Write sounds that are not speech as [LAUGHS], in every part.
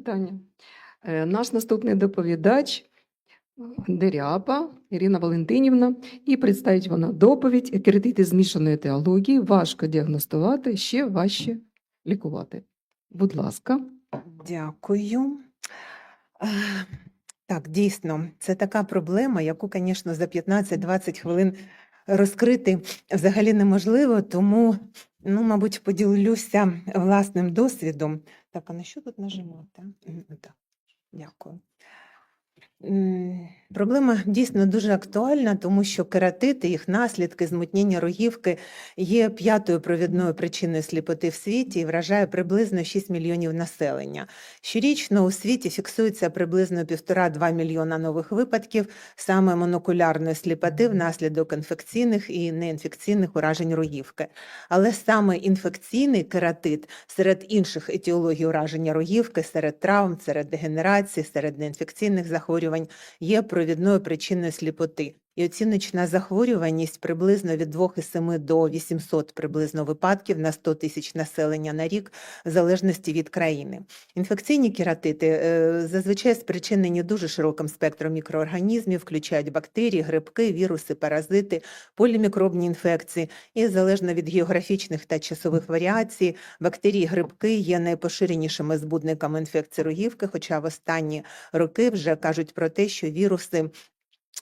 питання. Е, Наш наступний доповідач Деряпа Ірина Валентинівна, і представить вона доповідь «Екеритити змішаної теології важко діагностувати, ще важче лікувати. Будь ласка. Дякую. Е, Так, дійсно, це така проблема, яку, звісно, за 15-20 хвилин розкрити взагалі неможливо, тому, ну, мабуть, поділюся власним досвідом. Так, а на що тут нажимати? Так, дякую. Проблема дійсно дуже актуальна, тому що кератити, їх наслідки, змутнення рогівки є п'ятою провідною причиною сліпоти в світі і вражає приблизно 6 мільйонів населення. Щорічно у світі фіксується приблизно 1,5-2 мільйона нових випадків саме монокулярної сліпоти внаслідок інфекційних і неінфекційних уражень рогівки. Але саме інфекційний кератит серед інших етіологій ураження рогівки, серед травм, серед дегенерації, серед неінфекційних захворювань є провідною причиною сліпоти. І оціночна захворюваність приблизно від 2,7 до 800 приблизно випадків на 100 тисяч населення на рік, в залежності від країни. Інфекційні кератити е, зазвичай спричинені дуже широким спектром мікроорганізмів, включають бактерії, грибки, віруси, паразити, полімікробні інфекції. І залежно від географічних та часових варіацій, бактерії, грибки є найпоширенішими збудниками інфекції рогівки, хоча в останні роки вже кажуть про те, що віруси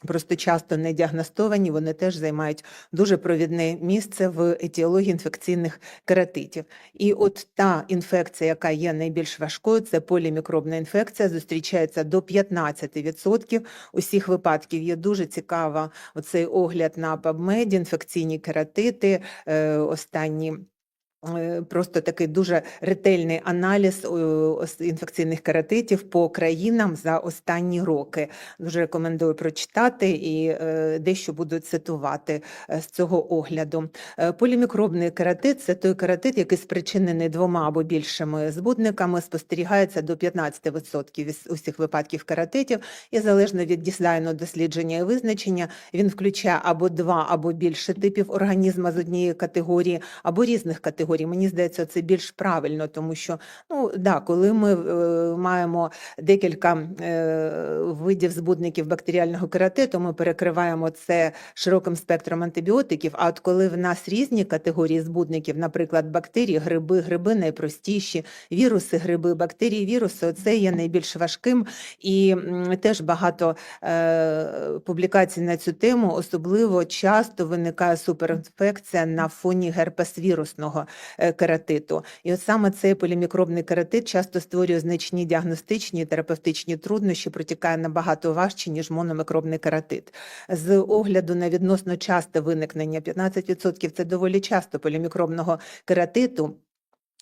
просто часто не діагностовані, вони теж займають дуже провідне місце в етіології інфекційних кератитів. І от та інфекція, яка є найбільш важкою, це полімікробна інфекція, зустрічається до 15% усіх випадків. Є дуже цікава оцей огляд на PubMed, інфекційні кератити, е, останні Просто такий дуже ретельний аналіз е, інфекційних кератитів по країнам за останні роки. Дуже рекомендую прочитати і е, дещо буду цитувати е, з цього огляду. Е, Полімікробний кератит це той кератит, який спричинений двома або більшими збудниками, спостерігається до 15% із усіх випадків кератитів, і залежно від дизайну дослідження і визначення, він включає або два, або більше типів організму з однієї категорії, або різних категорій. Мені здається, це більш правильно, тому що ну да, коли ми е, маємо декілька е, видів збудників бактеріального кератиту, ми перекриваємо це широким спектром антибіотиків. А от коли в нас різні категорії збудників, наприклад, бактерії, гриби, гриби найпростіші, віруси, гриби, бактерії, віруси, це є найбільш важким і теж багато е, публікацій на цю тему. Особливо часто виникає суперінфекція на фоні герпес-вірусного е, кератиту. І от саме цей полімікробний кератит часто створює значні діагностичні і терапевтичні труднощі, протікає набагато важче, ніж мономікробний кератит. З огляду на відносно часте виникнення 15% – це доволі часто полімікробного кератиту.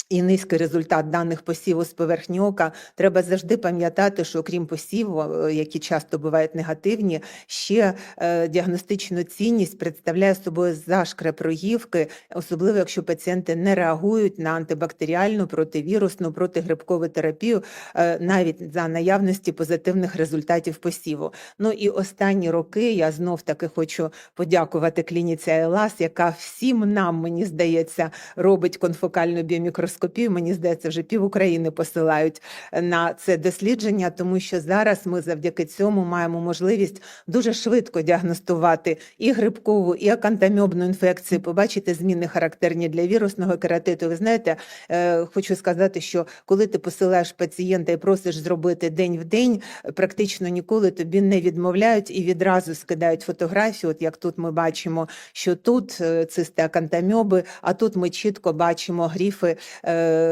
І низький результат даних посіву з поверхні ока треба завжди пам'ятати, що окрім посіву, е, які часто бувають негативні, ще е, діагностичну цінність представляє собою зашкреп рогівки, особливо якщо пацієнти не реагують на антибактеріальну, противірусну, протигрибкову терапію, е, навіть за наявності позитивних результатів посіву. Ну і останні роки я знов таки хочу подякувати клініці АЕЛАС, яка всім нам, мені здається, робить конфокальну біомікроскопію. Мені здається, вже пів України посилають на це дослідження, тому що зараз ми завдяки цьому маємо можливість дуже швидко діагностувати і грибкову, і акантамьобну інфекцію, побачити зміни характерні для вірусного кератиту. Ви знаєте, е, хочу сказати, що коли ти посилаєш пацієнта і просиш зробити день в день, практично ніколи тобі не відмовляють і відразу скидають фотографію. От як тут ми бачимо, що тут е, цисти акантамьоби, а тут ми чітко бачимо гріфи е,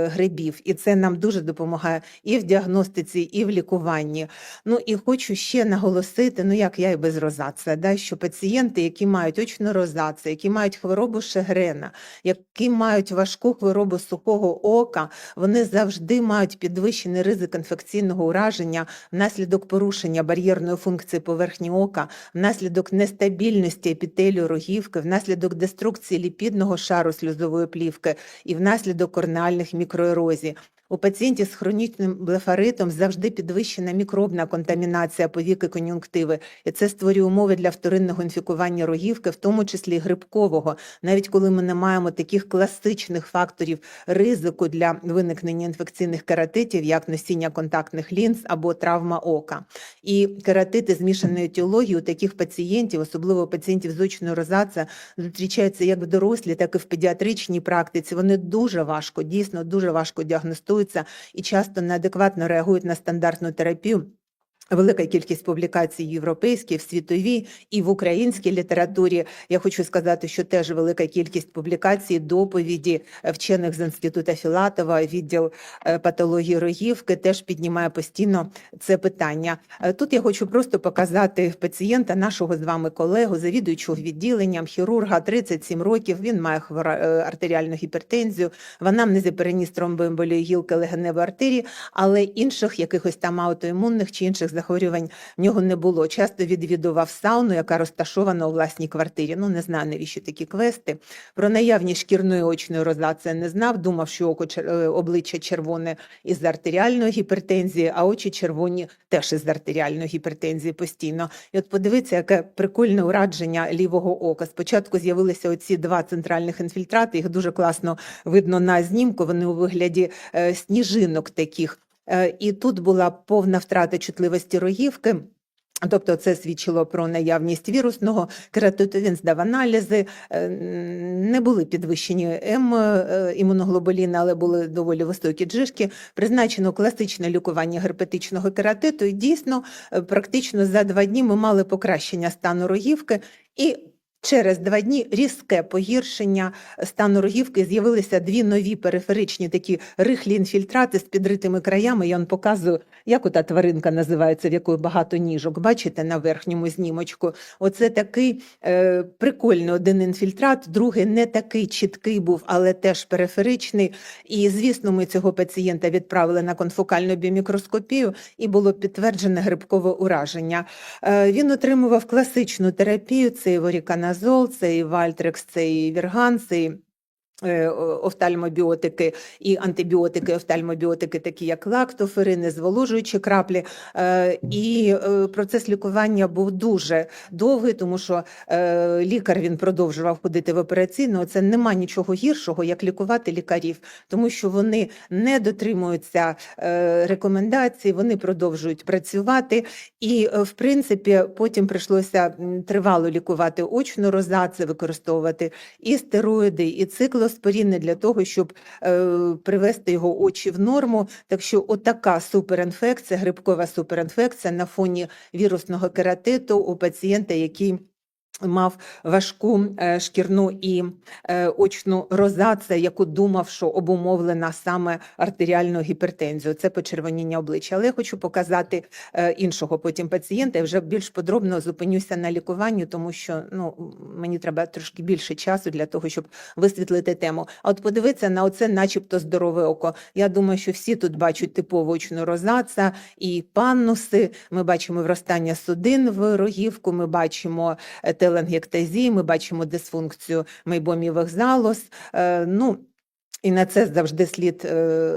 грибів. І це нам дуже допомагає і в діагностиці, і в лікуванні. Ну і хочу ще наголосити, ну як я і без розація, да, що пацієнти, які мають очну розацію, які мають хворобу Шегрена, які мають важку хворобу сухого ока, вони завжди мають підвищений ризик інфекційного ураження внаслідок порушення бар'єрної функції поверхні ока, внаслідок нестабільності епітелію рогівки, внаслідок деструкції ліпідного шару сльозової плівки і внаслідок корнеальних мікроерозій. У пацієнтів з хронічним блефаритом завжди підвищена мікробна контамінація повіки кон'юнктиви, і це створює умови для вторинного інфікування рогівки, в тому числі грибкового, навіть коли ми не маємо таких класичних факторів ризику для виникнення інфекційних кератитів, як носіння контактних лінз або травма ока. І кератити змішаної етіології у таких пацієнтів, особливо у пацієнтів з очною розацією, зустрічаються як в дорослій, так і в педіатричній практиці. Вони дуже важко, дійсно дуже важко діагностуються і часто неадекватно реагують на стандартну терапію. Велика кількість публікацій європейських, в світовій і в українській літературі. Я хочу сказати, що теж велика кількість публікацій, доповіді е, вчених з інституту Філатова, відділ е, патології рогівки теж піднімає постійно це питання. Е, Тут я хочу просто показати пацієнта, нашого з вами колегу, завідуючого відділенням, хірурга, 37 років. Він має артеріальну гіпертензію, в анамнезі переніс тромбоемболію гілки легеневої артерії, але інших якихось там аутоімунних чи інших захворювань в нього не було. Часто відвідував сауну, яка розташована у власній квартирі. Ну не знаю, навіщо такі квести. Про наявність шкірної очної розації не знав. Думав, що око е, обличчя червоне із артеріальної гіпертензії, а очі червоні теж із артеріальної гіпертензії постійно. І от подивіться, яке прикольне ураження лівого ока. Спочатку з'явилися оці два центральних інфільтрати. Їх дуже класно видно на знімку. Вони у вигляді е, сніжинок таких. Е, І тут була повна втрата чутливості рогівки. Тобто це свідчило про наявність вірусного кератиту, він здав аналізи, е, не були підвищені М е, імуноглобуліни, але були доволі високі джишки. Призначено класичне лікування герпетичного кератиту, і дійсно практично за два дні ми мали покращення стану рогівки і Через два дні різке погіршення стану рогівки з'явилися дві нові периферичні такі рихлі інфільтрати з підритими краями. Я вам показую, як ота тваринка називається, в якої багато ніжок. Бачите на верхньому знімочку? Оце такий е, прикольний один інфільтрат, другий не такий чіткий був, але теж периферичний. І, звісно, ми цього пацієнта відправили на конфокальну біомікроскопію і було підтверджене грибкове ураження. Е, Він отримував класичну терапію: це і воріканазол, це і вальтрекс, це і вірган, це і офтальмобіотики і антибіотики, офтальмобіотики, такі як лактоферини, зволожуючі краплі. Е, І е, процес лікування був дуже довгий, тому що е, лікар він продовжував ходити в операційну. Це нема нічого гіршого, як лікувати лікарів, тому що вони не дотримуються е, рекомендацій, вони продовжують працювати. І, е, в принципі, потім прийшлося тривало лікувати очну розацію, використовувати і стероїди, і циклоспоріни для того, щоб е, привести його очі в норму. Так що, отака суперінфекція, грибкова суперінфекція на фоні вірусного кератиту у пацієнта, який мав важку е, шкірну і е, очну розацію, яку думав, що обумовлена саме артеріальною гіпертензією. Це почервоніння обличчя. Але я хочу показати е, іншого потім пацієнта. Я вже більш подробно зупинюся на лікуванні, тому що ну, мені треба трошки більше часу для того, щоб висвітлити тему. А от подивитися на оце, начебто, здорове око. Я думаю, що всі тут бачать типову очну розацію і паннуси. Ми бачимо вростання судин в рогівку, ми бачимо е, теленгектазії, ми бачимо дисфункцію мейбомівих залоз. Е, Ну, і на це завжди слід е,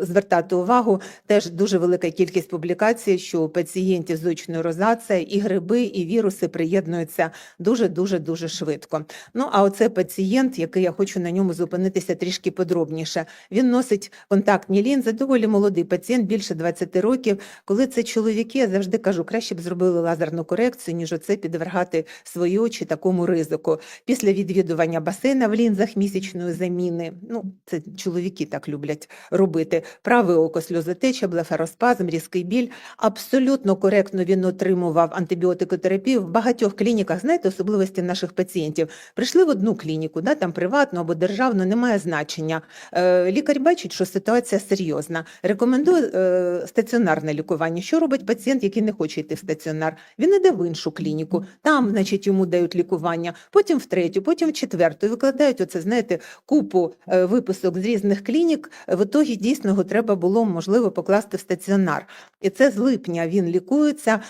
звертати увагу. Теж дуже велика кількість публікацій, що у пацієнтів з очною розацією і гриби, і віруси приєднуються дуже дуже дуже швидко. Ну а оце пацієнт, який я хочу на ньому зупинитися трішки подробніше. Він носить контактні лінзи, доволі молодий пацієнт, більше 20 років. Коли це чоловіки, я завжди кажу, краще б зробили лазерну корекцію, ніж оце підвергати свої очі такому ризику. Після відвідування басейна в лінзах місячної заміни. Ну, це чоловіки так люблять робити. Праве око сльозотеча, блефароспазм, різкий біль. Абсолютно коректно він отримував антибіотикотерапію в багатьох клініках. Знаєте, особливості наших пацієнтів. Прийшли в одну клініку, да, там приватну або державну, немає значення. Е, лікар бачить, що ситуація серйозна. Рекомендує е, стаціонарне лікування. Що робить пацієнт, який не хоче йти в стаціонар? Він іде в іншу клініку, там, значить, йому дають лікування, потім в третю, потім в четверту. І викладають оце, знаєте, купу е, виписок з різних клінік. В ітогі дійсно треба було можливо покласти в стаціонар. І це з липня він лікується.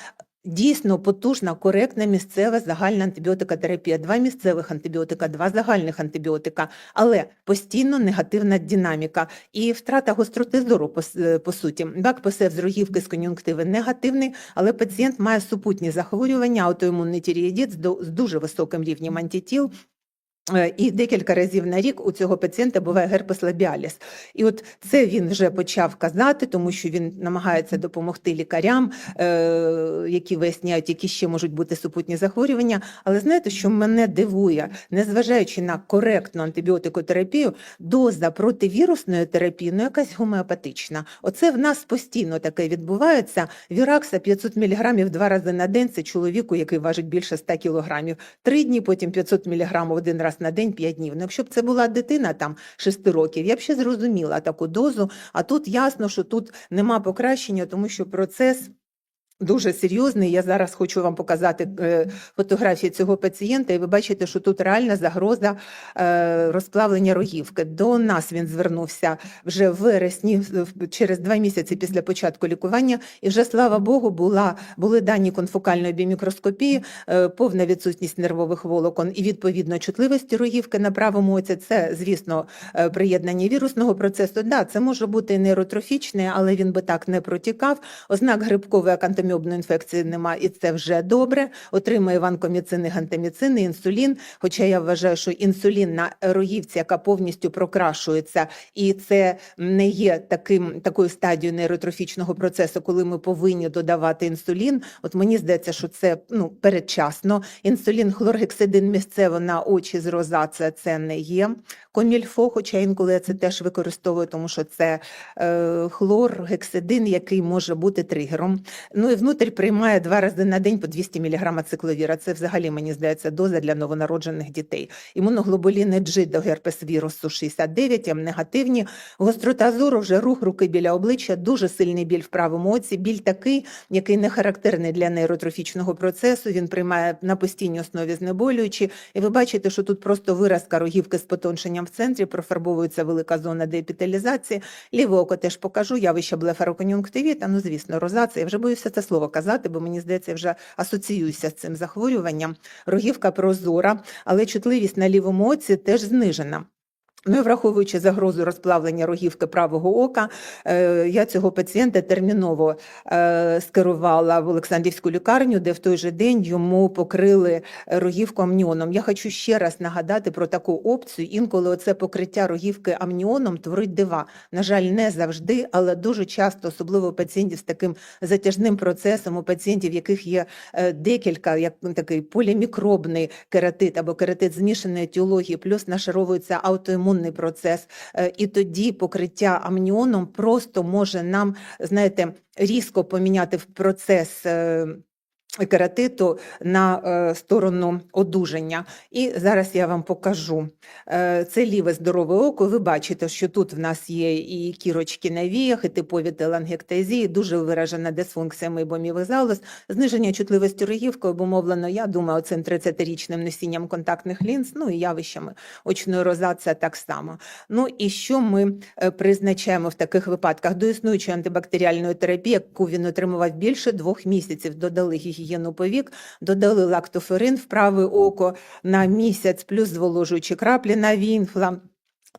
Дійсно потужна, коректна місцева загальна антибіотикотерапія. Два місцевих антибіотика, два загальних антибіотика, але постійно негативна динаміка і втрата гостроти зору по, е, по суті. Бак посев з рогівки з кон'юнктиви негативний, але пацієнт має супутні захворювання, аутоімунний тірієдіт з дуже високим рівнем антитіл. Е, І декілька разів на рік у цього пацієнта буває герпес лабіаліс. І от це він вже почав казати, тому що він намагається допомогти лікарям, е, які виясняють, які ще можуть бути супутні захворювання. Але знаєте, що мене дивує, незважаючи на коректну антибіотикотерапію, доза противірусної терапії ну, якась гомеопатична. Оце в нас постійно таке відбувається. Віракса 500 мг два рази на день. Це чоловіку, який важить більше 100 кг. Три дні, потім 500 мг один раз на день, 5 днів. Ну, якщо б це була дитина там 6 років, я б ще зрозуміла таку дозу. А тут ясно, що тут нема покращення, тому що процес. Дуже серйозний. Я зараз хочу вам показати е, фотографії цього пацієнта, і ви бачите, що тут реальна загроза е, розплавлення рогівки. До нас він звернувся вже в вересні, через два місяці після початку лікування, і вже слава Богу, була були дані конфокальної біомікроскопії, е, повна відсутність нервових волокон і відповідно чутливості рогівки на правому оці. Це, звісно, приєднання вірусного процесу. Да, це може бути нейротрофічне, але він би так не протікав. Ознак грибкової акантоміобної інфекції нема, і це вже добре. Отримує ванкоміцини, гантаміцини, інсулін. Хоча я вважаю, що інсулін на рогівці, яка повністю прокрашується, і це не є таким такою стадією нейротрофічного процесу, коли ми повинні додавати інсулін. От мені здається, що це ну передчасно. Інсулін, хлоргексидин місцево на очі з розація це не є. Комільфо, хоча інколи я це теж використовую, тому що це е, хлор, який може бути тригером. Ну і внутрі приймає два рази на день по 200 мг цикловіра. Це взагалі, мені здається, доза для новонароджених дітей. Імуноглобуліни G до герпес вірусу 69, М негативні. Гострота зору, вже рух руки біля обличчя, дуже сильний біль в правому оці. Біль такий, який не характерний для нейротрофічного процесу. Він приймає на постійній основі знеболюючі. І ви бачите, що тут просто виразка рогівки з потоншенням в центрі, профарбовується велика зона деепіталізації. Ліве око теж покажу, явище блефарокон'юнктивіта, ну, звісно, розація. Вже боюся це слово казати, бо мені здається, я вже асоціююся з цим захворюванням. Рогівка прозора, але чутливість на лівому оці теж знижена. Ну і враховуючи загрозу розплавлення рогівки правого ока, е, я цього пацієнта терміново е, скерувала в Олександрівську лікарню, де в той же день йому покрили рогівку амніоном. Я хочу ще раз нагадати про таку опцію. Інколи оце покриття рогівки амніоном творить дива. На жаль, не завжди, але дуже часто, особливо у пацієнтів з таким затяжним процесом, у пацієнтів, яких є е, декілька, як такий полімікробний кератит або кератит змішаної етіології, плюс нашаровується аутоімунний процес, е, і тоді покриття амніоном просто може нам, знаєте, різко поміняти процес. Кератиту на е, сторону одужання. І зараз я вам покажу. Е, це ліве здорове око. Ви бачите, що тут в нас є і кірочки на віях, і типові телангектезії, дуже виражена дисфункція мейбомівих залоз, зниження чутливості рогівки обумовлено, я думаю, цим 30-річним носінням контактних лінз, ну і явищами очної розація так само. Ну і що ми е, призначаємо в таких випадках? До існуючої антибактеріальної терапії, яку він отримував більше двох місяців, додали гігієну повік, додали лактоферин в праве око на місяць, плюс зволожуючі краплі на вінфла.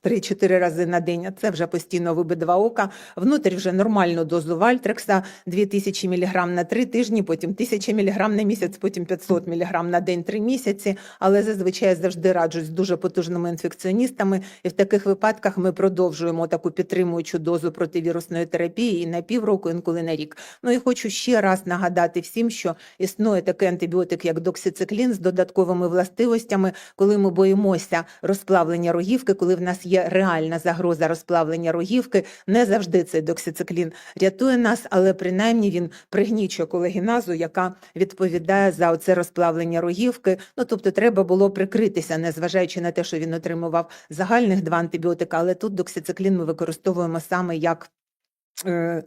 3-4 рази на день, а це вже постійно в обидва ока. Внутрі вже нормальну дозу вальтрекса 2000 мг на 3 тижні, потім 1000 мг на місяць, потім 500 мг на день 3 місяці. Але зазвичай завжди раджусь з дуже потужними інфекціоністами. І в таких випадках ми продовжуємо таку підтримуючу дозу противірусної терапії і на півроку, інколи на рік. Ну і хочу ще раз нагадати всім, що існує такий антибіотик, як доксициклін з додатковими властивостями, коли ми боїмося розплавлення рогівки, коли в нас є реальна загроза розплавлення рогівки. Не завжди цей доксициклін рятує нас, але принаймні він пригнічує колегіназу, яка відповідає за оце розплавлення рогівки. Ну тобто, треба було прикритися, незважаючи на те, що він отримував загальних два антибіотика, але тут доксициклін ми використовуємо саме як е,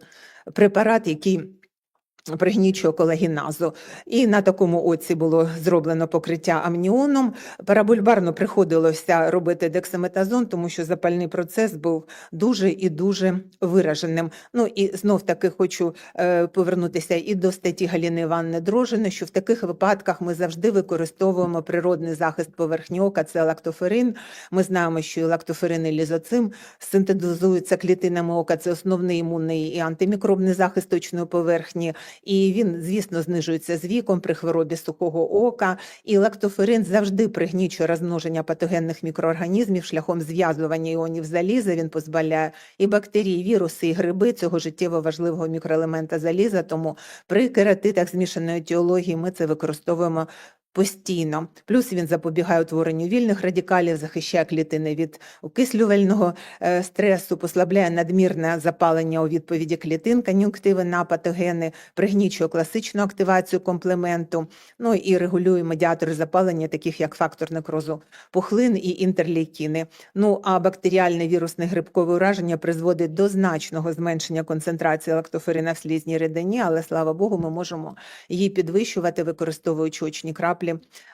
препарат, який пригнічого колагіназу. І на такому оці було зроблено покриття амніоном. Парабульбарно приходилося робити дексаметазон, тому що запальний процес був дуже і дуже вираженим. Ну і знов таки хочу е, повернутися і до статті Галіни Івановни Дрожини, що в таких випадках ми завжди використовуємо природний захист поверхні ока, це лактоферин. Ми знаємо, що лактоферин і лізоцим синтезуються клітинами ока, це основний імунний і антимікробний захист точної поверхні. І він, звісно, знижується з віком при хворобі сухого ока. І лактоферин завжди пригнічує розмноження патогенних мікроорганізмів шляхом зв'язування іонів заліза. Він позбавляє і бактерії, і віруси, і гриби цього життєво важливого мікроелемента заліза. Тому при кератитах змішаної теології ми це використовуємо. Постійно, плюс він запобігає утворенню вільних радикалів, захищає клітини від окислювального е, стресу, послабляє надмірне запалення у відповіді клітин, кон'юнктиви на патогени, пригнічує класичну активацію комплементу, ну і регулює медіатори запалення, таких як фактор некрозу пухлин і інтерлейкіни. Ну а бактеріальне вірусне грибкове ураження призводить до значного зменшення концентрації лактоферина в слізній рідині, але слава Богу, ми можемо її підвищувати, використовуючи очні краплі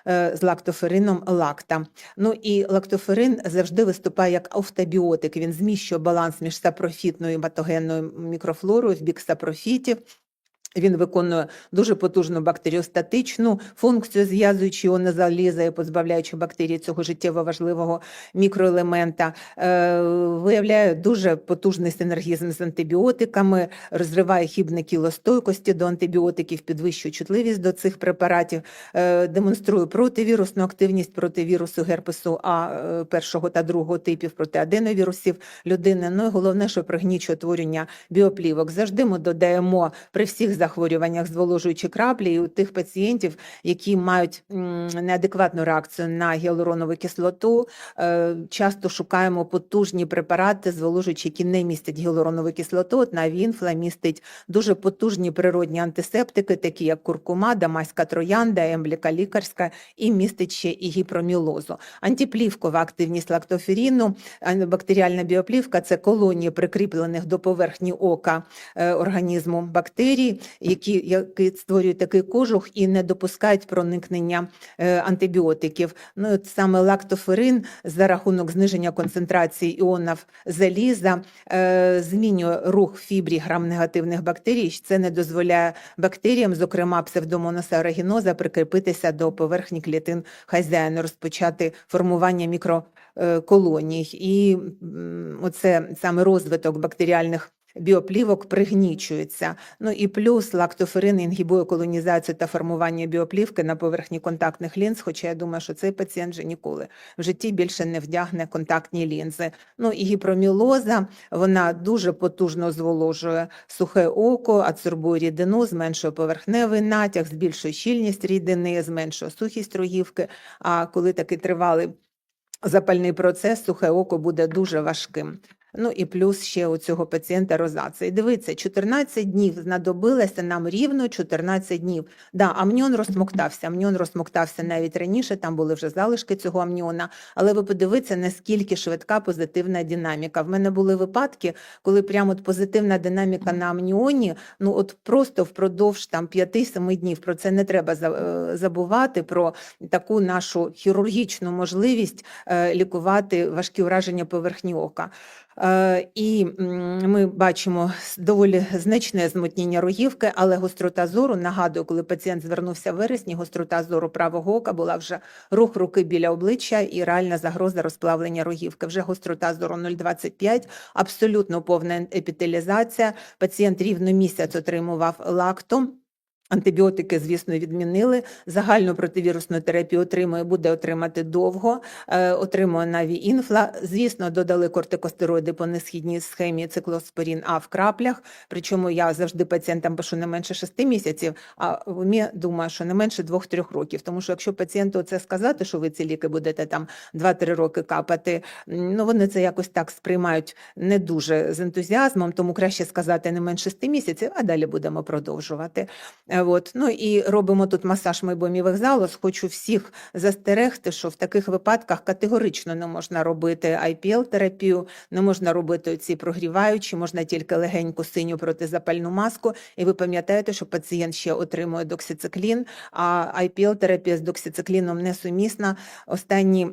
е, з лактоферином лакта. Ну і лактоферин завжди виступає як автобіотик. Він зміщує баланс між сапрофітною і батогенною мікрофлорою в бік сапрофітів. Він виконує дуже потужну бактеріостатичну функцію, зв'язуючи іони заліза і позбавляючи бактерії цього життєво важливого мікроелемента. Е, виявляє дуже потужний синергізм з антибіотиками, розриває хібне кілостойкості до антибіотиків, підвищує чутливість до цих препаратів, е, демонструє противірусну активність проти вірусу герпесу А е, першого та другого типів, проти аденовірусів людини. Ну і головне, що пригнічує творення біоплівок. Завжди ми додаємо при всіх захворюваннях зволожуючі краплі і у тих пацієнтів, які мають неадекватну реакцію на гіалуронову кислоту. е, Часто шукаємо потужні препарати, зволожуючі, які не містять гіалуронову кислоту. От Навінфла містить дуже потужні природні антисептики, такі як куркума, дамаська троянда, ембліка лікарська, і містить ще і гіпромілозу. Антиплівкова активність лактоферіну, бактеріальна біоплівка це колонії прикріплених до поверхні ока е, організму бактерій, які, які створюють такий кожух і не допускають проникнення е, антибіотиків. Ну, саме лактоферин за рахунок зниження концентрації іонів заліза е, змінює рух фібрі грам-негативних бактерій. Це не дозволяє бактеріям, зокрема псевдомонаса оригіноза, прикріпитися до поверхні клітин хазяїна, розпочати формування мікроколоній. І м, оце саме розвиток бактеріальних біоплівок пригнічується. Ну і плюс лактоферин інгібує колонізацію та формування біоплівки на поверхні контактних лінз, хоча я думаю, що цей пацієнт вже ніколи в житті більше не вдягне контактні лінзи. Ну і гіпромілоза, вона дуже потужно зволожує сухе око, адсорбує рідину, зменшує поверхневий натяг, збільшує щільність рідини, зменшує сухість рогівки. А коли такий тривалий запальний процес, сухе око буде дуже важким. Ну і плюс ще у цього пацієнта розація. І Дивіться, 14 днів знадобилося нам рівно 14 днів. Да, амніон розсмоктався. Амніон розсмоктався навіть раніше, там були вже залишки цього амніона. Але ви подивіться, наскільки швидка позитивна динаміка. В мене були випадки, коли прямо от позитивна динаміка на амніоні, ну от просто впродовж там 5-7 днів. Про це не треба е, забувати, про таку нашу хірургічну можливість е, лікувати важкі ураження поверхні ока. Е, І ми бачимо доволі значне змутнення рогівки, але гострота зору, нагадую, коли пацієнт звернувся в вересні, гострота зору правого ока була вже рух руки біля обличчя і реальна загроза розплавлення рогівки. Вже гострота зору 0,25, абсолютно повна епітелізація. Пацієнт рівно місяць отримував лактом. Антибіотики, звісно, відмінили. Загальну противірусну терапію отримує, буде отримати довго. Е, отримує наві інфла. Звісно, додали кортикостероїди по несхідній схемі циклоспорін А в краплях. Причому я завжди пацієнтам пишу не менше 6 місяців, а в умі думаю, що не менше 2-3 років. Тому що якщо пацієнту це сказати, що ви ці ліки будете там 2-3 роки капати, ну вони це якось так сприймають не дуже з ентузіазмом, тому краще сказати не менше 6 місяців, а далі будемо продовжувати. От. Ну і робимо тут масаж мейбомівих залоз. Хочу всіх застерегти, що в таких випадках категорично не можна робити IPL-терапію, не можна робити ці прогріваючі, можна тільки легеньку синю протизапальну маску. І ви пам'ятаєте, що пацієнт ще отримує доксициклін, а IPL-терапія з доксицикліном несумісна. Останні,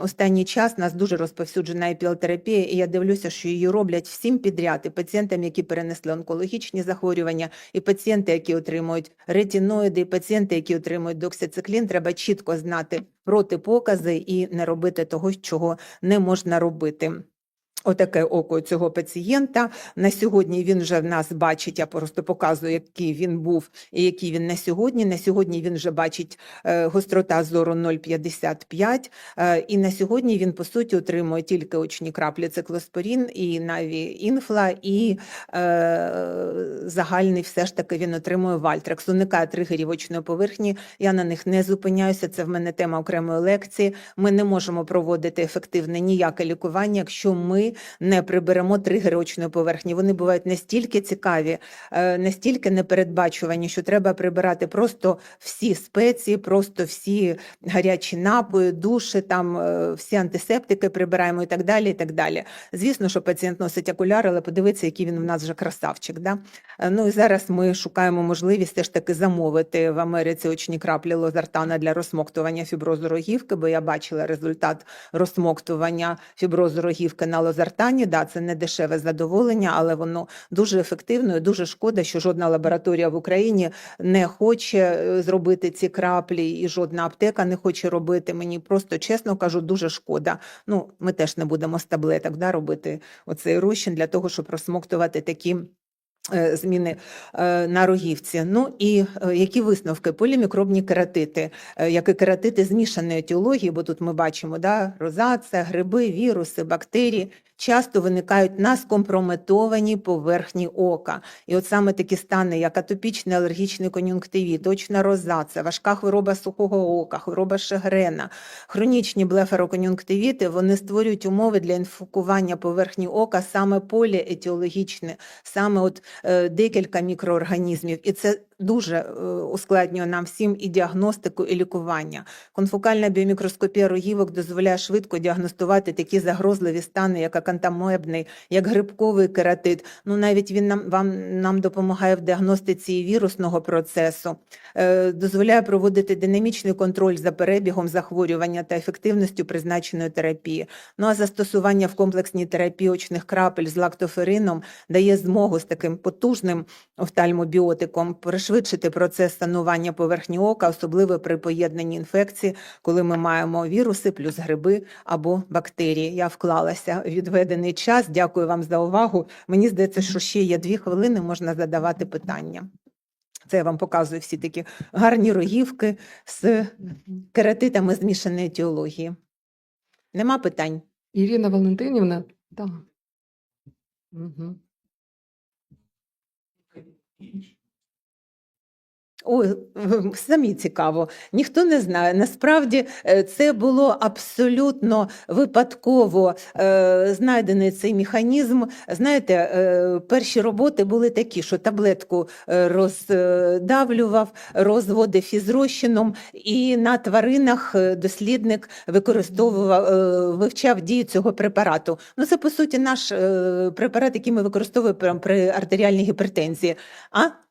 останній час нас дуже розповсюджена IPL-терапія, і я дивлюся, що її роблять всім підряд, і пацієнтам, які перенесли онкологічні захворювання, і пацієнти, які отримують ретиноїди, і пацієнти, які отримують доксициклін, треба чітко знати протипокази і не робити того, чого не можна робити. Отаке око цього пацієнта. На сьогодні він вже в нас бачить, я просто показую, який він був і який він на сьогодні. На сьогодні він вже бачить е, гострота зору 0,55, е, і на сьогодні він, по суті, отримує тільки очні краплі циклоспорін і наві інфла, і е, загальний все ж таки він отримує вальтрекс. Уникає тригерів очної поверхні. Я на них не зупиняюся. Це в мене тема окремої лекції. Ми не можемо проводити ефективне ніяке лікування, якщо ми не приберемо тригери очної поверхні. Вони бувають настільки цікаві, е, настільки непередбачувані, що треба прибирати просто всі спеції, просто всі гарячі напої, душі, там е, всі антисептики прибираємо і так далі. І так далі. Звісно, що пацієнт носить окуляри, але подивіться, який він в нас вже красавчик. Да? Е, Ну і зараз ми шукаємо можливість теж таки замовити в Америці очні краплі лозартана для розсмоктування фіброзу рогівки, бо я бачила результат розсмоктування фіброзу рогівки на лозартані. Да, це не дешеве задоволення, але воно дуже ефективно і дуже шкода, що жодна лабораторія в Україні не хоче е, зробити ці краплі, і жодна аптека не хоче робити. Мені просто чесно кажу, дуже шкода. Ну, ми теж не будемо з таблеток да, робити оцей розчин для того, щоб розсмоктувати такі. е, Зміни е, на рогівці. Ну і які висновки? Полімікробні кератити, як і кератити змішаної етіології, бо тут ми бачимо да, розація, гриби, віруси, бактерії, часто виникають на скомпрометованій поверхні ока. І от саме такі стани, як атопічний алергічний кон'юнктивіт, очна розація, важка хвороба сухого ока, хвороба Шегрена, хронічні блефарокон'юнктивіти, вони створюють умови для інфікування поверхні ока саме поліетіологічне, саме от е, декілька мікроорганізмів. І це дуже е, ускладнює нам всім і діагностику, і лікування. Конфокальна біомікроскопія рогівок дозволяє швидко діагностувати такі загрозливі стани, як акантамебний, як грибковий кератит. Ну навіть він нам вам нам допомагає в діагностиці вірусного процесу, е, дозволяє проводити динамічний контроль за перебігом захворювання та ефективністю призначеної терапії. Ну а застосування в комплексній терапії очних крапель з лактоферином дає змогу з таким потужним офтальмобіотиком пришвидшити процес станування поверхні ока, особливо при поєднанні інфекції, коли ми маємо віруси плюс гриби або бактерії. Я вклалася в відведений час. Дякую вам за увагу. Мені здається, що ще є дві хвилини, можна задавати питання. Це я вам показую всі такі гарні рогівки з кератитами змішаної етіології. Нема питань? Ірина Валентинівна, так. Угу. Ой, [LAUGHS] самі цікаво. Ніхто не знає. Насправді е, це було абсолютно випадково е, знайдений цей механізм. Знаєте, е, перші роботи були такі, що таблетку е, роздавлював, розводив із розчином, і на тваринах е, дослідник використовував, е, вивчав дію цього препарату. Ну, це по суті наш е, препарат, який ми використовуємо при- при артеріальній гіпертензії. А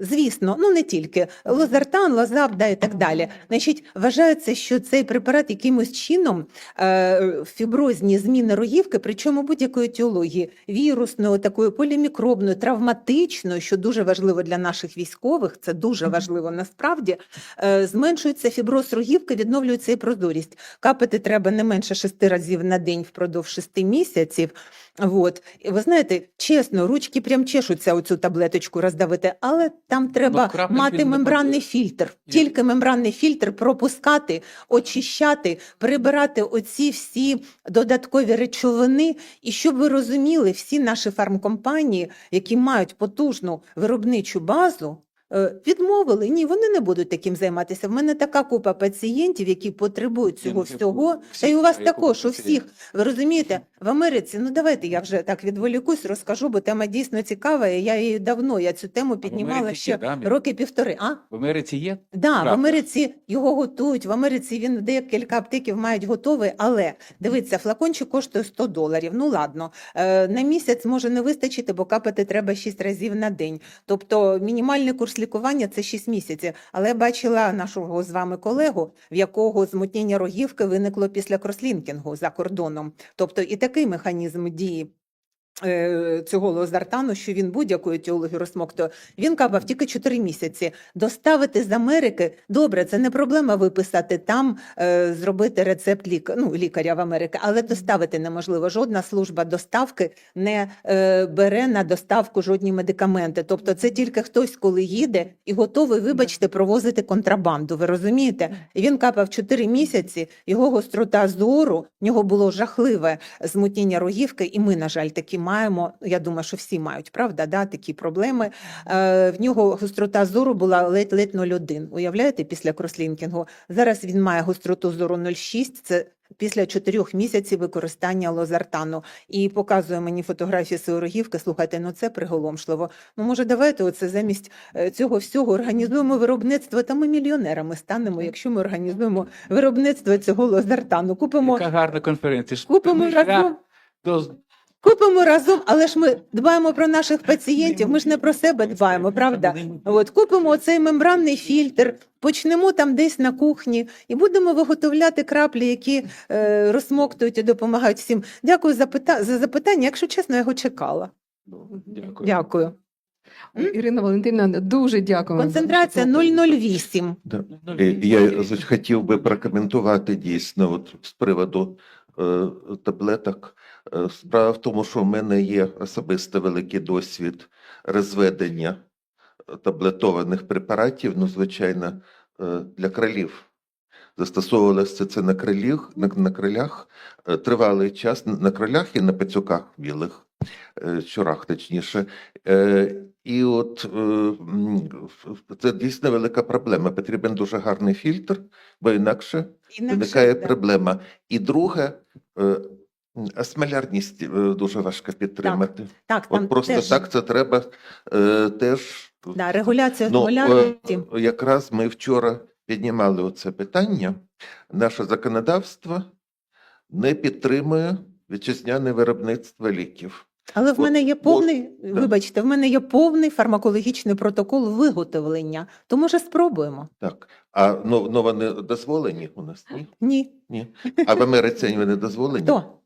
Звісно, ну не тільки лозартан, лозап, да, і так далі. Значить, вважається, що цей препарат якимось чином е, фіброзні зміни рогівки, причому будь-якої етіології, вірусної, такої полімікробної, травматичної, що дуже важливо для наших військових, це дуже важливо насправді. Е, зменшується фіброз рогівки, відновлюється і прозорість. Капати треба не менше шести разів на день впродовж шести місяців. Вот. І ви знаєте, чесно, ручки прям чешуться оцю таблеточку роздавити, але там треба крапель мати мембранний фільтр. Тільки мембранний фільтр пропускати, очищати, прибирати оці всі додаткові речовини. І щоб ви розуміли, всі наші фармкомпанії, які мають потужну виробничу базу, відмовили. Ні, вони не будуть таким займатися. В мене така купа пацієнтів, які потребують цього всього. Та й у вас також, у всіх. Ви розумієте, В Америці, ну давайте я вже так відволікусь, розкажу, бо тема дійсно цікава. і Я її давно я цю тему піднімала ще роки півтори. А В Америці є? Да, в Америці його готують. В Америці він декілька аптеків мають готовий, але дивіться, флакончик коштує 100 доларів. Ну ладно, е, на місяць може не вистачити, бо капати треба 6 разів на день. Тобто мінімальний курс лікування це 6 місяців. Але я бачила нашого з вами колегу, в якого змутнення рогівки виникло після крослінкінгу за кордоном. Тобто і такий механізм дії. Е, Цього лозартану, що він будь-якою етіологію розсмоктує, він капав тільки 4 місяці. Доставити з Америки добре, це не проблема виписати там, е, зробити рецепт лік... ну, лікаря в Америці, але доставити неможливо. Жодна служба доставки не е, бере на доставку жодні медикаменти. Тобто, це тільки хтось, коли їде і готовий, вибачте, провозити контрабанду. Ви розумієте? І він капав 4 місяці. Його гострота зору, в нього було жахливе змутнення рогівки, і ми, на жаль, такі маємо. Я думаю, що всі мають, правда, да, такі проблеми. Е, в нього гострота зору була ледь-ледь 0,1. Уявляєте, після крослінкінгу. Зараз він має гостроту зору 0,6. Це після 4 місяців використання лозартану. І показує мені фотографії сирогівки. Слухайте, ну це приголомшливо. Ну, може, давайте оце замість е, цього всього організуємо виробництво, та ми мільйонерами станемо, якщо ми організуємо виробництво цього лозартану. Купимо, Яка гарна конференція. купимо разом. Купимо разом, але ж ми дбаємо про наших пацієнтів. Ми ж не про себе дбаємо, правда? От купимо цей мембранний фільтр, почнемо там десь на кухні і будемо виготовляти краплі, які е, розсмоктують і допомагають всім. Дякую за, пита- за запитання. Якщо чесно, я його чекала. Дякую. Дякую. Ірина Валентинівна, дуже дякую. Концентрація доповідь. 008. Да. Е, Я хотів би прокоментувати дійсно от з приводу е, таблеток. Е, Справа в тому, що в мене є особисто великий досвід розведення е, таблетованих препаратів, ну, звичайно, е, для кролів. Застосовувалося це на крилях, на, на крилях тривалий час на- крилях і на пацюках білих, щурах точніше. І от це дійсно велика проблема. Потрібен дуже гарний фільтр, бо інакше Інакше, виникає да. проблема. І друге, асмолярність е, дуже важко підтримати. Так, там От просто теж, так це треба е, теж. да, регуляція Ну, осмолярності. е, якраз ми вчора піднімали оце питання. Наше законодавство не підтримує вітчизняне виробництво ліків. Але в мене є повний, вибачте, в мене є повний фармакологічний протокол виготовлення. То може спробуємо? Так. А ну, ну вони дозволені у нас? Ні? Ні. Ні. А в Америці вони дозволені? Хто?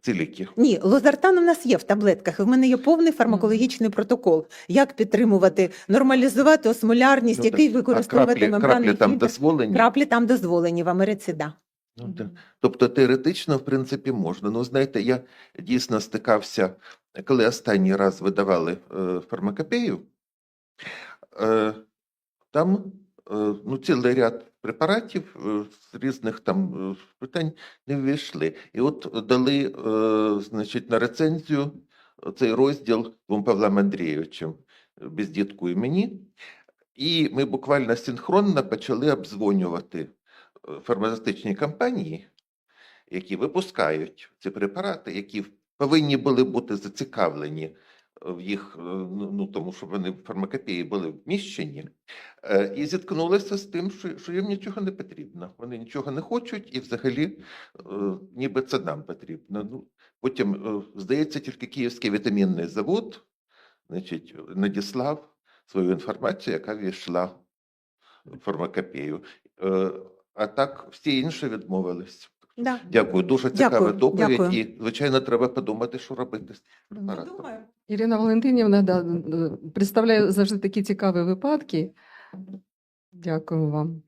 Ці ліки. Ні, лозартан у нас є в таблетках. і В мене є повний фармакологічний протокол. Як підтримувати, нормалізувати осмолярність, Ну, який так, використовувати а краплі, мембранний краплі там фільтр. дозволені? Краплі там дозволені в Америці, да. Ну, да. Тобто теоретично, в принципі, можна. Ну, знаєте, я дійсно стикався, коли останній раз видавали е, фармакопею, е, там е, ну, цілий ряд препаратів е, з різних там е, питань не ввійшли. І от дали, е, значить, на рецензію цей розділ двом Павлом Андрійовичем, бездітку і мені. І ми буквально синхронно почали обдзвонювати фармацевтичні компанії, які випускають ці препарати, які повинні були бути зацікавлені їх, е, ну ну, тому що вони в фармакопеї були вміщені, е, і зіткнулися з тим, що, що їм нічого не потрібно. Вони нічого не хочуть, і взагалі, е, ніби це нам потрібно. Ну, потім, е, здається, тільки Київський вітамінний завод значить, надіслав свою інформацію, яка війшла в фармакопею. Е, А так всі інші відмовились. Да. Дякую, дуже цікава доповідь. дякую. І, звичайно, треба подумати, що робити препаратом. думаю. Ірина Валентинівна да, представляє завжди такі цікаві випадки. Дякую вам.